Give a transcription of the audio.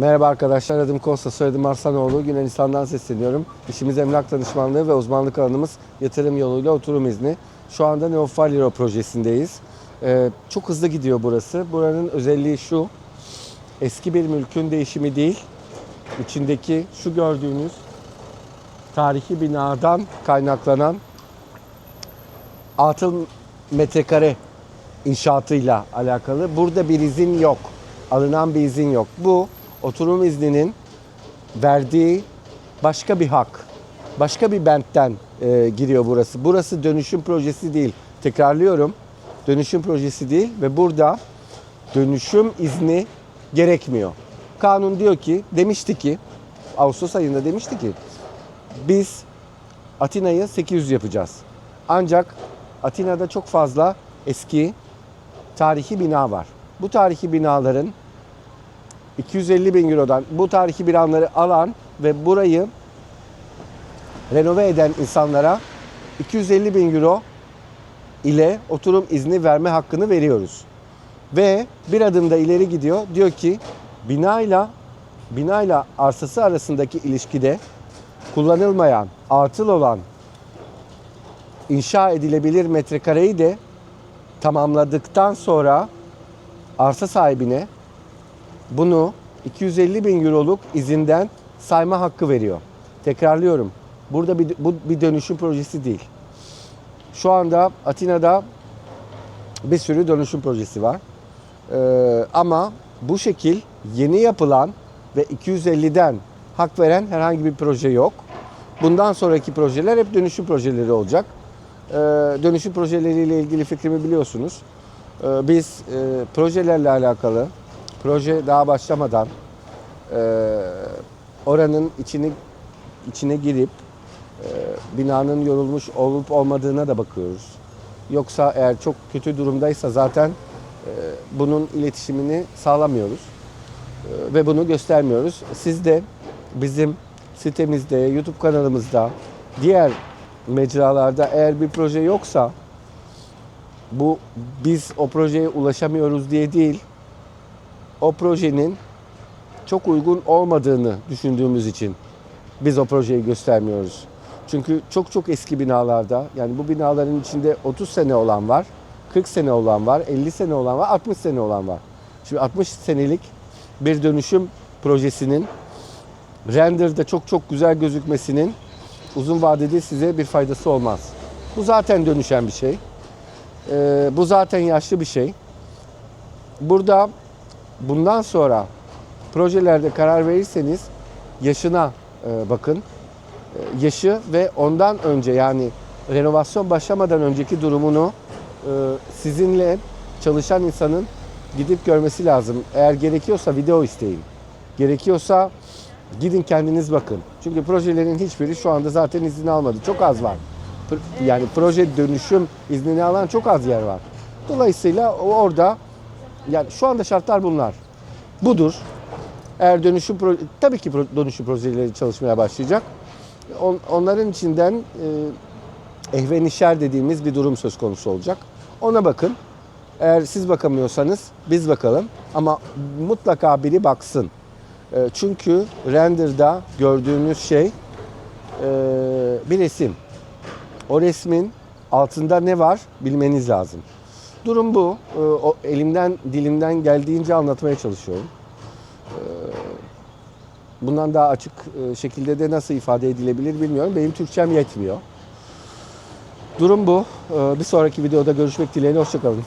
Merhaba arkadaşlar, adım Kosta, soyadım Arslanoğlu. Yunanistan'dan sesleniyorum. İşimiz emlak danışmanlığı ve uzmanlık alanımız yatırım yoluyla oturum izni. Şu anda Neofaliro projesindeyiz. Ee, çok hızlı gidiyor burası. Buranın özelliği şu, eski bir mülkün değişimi değil, içindeki şu gördüğünüz tarihi binadan kaynaklanan atıl metrekare inşaatıyla alakalı. Burada bir izin yok. Alınan bir izin yok. Bu oturum izninin verdiği başka bir hak. Başka bir bentten e, giriyor burası. Burası dönüşüm projesi değil. Tekrarlıyorum. Dönüşüm projesi değil ve burada dönüşüm izni gerekmiyor. Kanun diyor ki, demişti ki, Ağustos ayında demişti ki, biz Atina'yı 800 yapacağız. Ancak Atina'da çok fazla eski tarihi bina var. Bu tarihi binaların 250 bin Euro'dan bu tarihi binaları alan ve burayı renove eden insanlara 250 bin Euro ile oturum izni verme hakkını veriyoruz. Ve bir adım da ileri gidiyor. Diyor ki binayla binayla arsası arasındaki ilişkide kullanılmayan, atıl olan inşa edilebilir metrekareyi de tamamladıktan sonra arsa sahibine bunu 250 bin euroluk izinden sayma hakkı veriyor. Tekrarlıyorum. Burada bir, bu bir dönüşüm projesi değil. Şu anda Atina'da bir sürü dönüşüm projesi var. Ee, ama bu şekil yeni yapılan ve 250'den hak veren herhangi bir proje yok. Bundan sonraki projeler hep dönüşüm projeleri olacak. Ee, dönüşüm projeleriyle ilgili fikrimi biliyorsunuz. Ee, biz e, projelerle alakalı proje daha başlamadan e, oranın içini içine girip e, binanın yorulmuş olup olmadığına da bakıyoruz. Yoksa eğer çok kötü durumdaysa zaten e, bunun iletişimini sağlamıyoruz E, ve bunu göstermiyoruz. Siz de bizim sitemizde, YouTube kanalımızda, diğer mecralarda eğer bir proje yoksa bu biz o projeye ulaşamıyoruz diye değil, o projenin çok uygun olmadığını düşündüğümüz için biz o projeyi göstermiyoruz. Çünkü çok çok eski binalarda yani bu binaların içinde 30 sene olan var, 40 sene olan var, 50 sene olan var, 60 sene olan var. Şimdi 60 senelik bir dönüşüm projesinin render'da çok çok güzel gözükmesinin uzun vadede size bir faydası olmaz. Bu zaten dönüşen bir şey. Ee, bu zaten yaşlı bir şey. Burada bundan sonra projelerde karar verirseniz yaşına e, bakın. E, yaşı ve ondan önce yani renovasyon başlamadan önceki durumunu e, sizinle çalışan insanın gidip görmesi lazım. Eğer gerekiyorsa video isteyin. Gerekiyorsa gidin kendiniz bakın. Çünkü projelerin hiçbiri şu anda zaten izin almadı. Çok az var. Yani proje dönüşüm iznini alan çok az yer var. Dolayısıyla orada yani şu anda şartlar bunlar. Budur. Eğer dönüşüm tabii ki dönüşüm projeleri çalışmaya başlayacak. On- onların içinden e, ehvenişer dediğimiz bir durum söz konusu olacak. Ona bakın. Eğer siz bakamıyorsanız biz bakalım. Ama mutlaka biri baksın. E, çünkü render'da gördüğünüz şey e, bir resim. O resmin altında ne var bilmeniz lazım. Durum bu. E, o elimden dilimden geldiğince anlatmaya çalışıyorum. E, bundan daha açık e, şekilde de nasıl ifade edilebilir bilmiyorum. Benim Türkçem yetmiyor. Durum bu. E, bir sonraki videoda görüşmek dileğiyle. Hoşçakalın.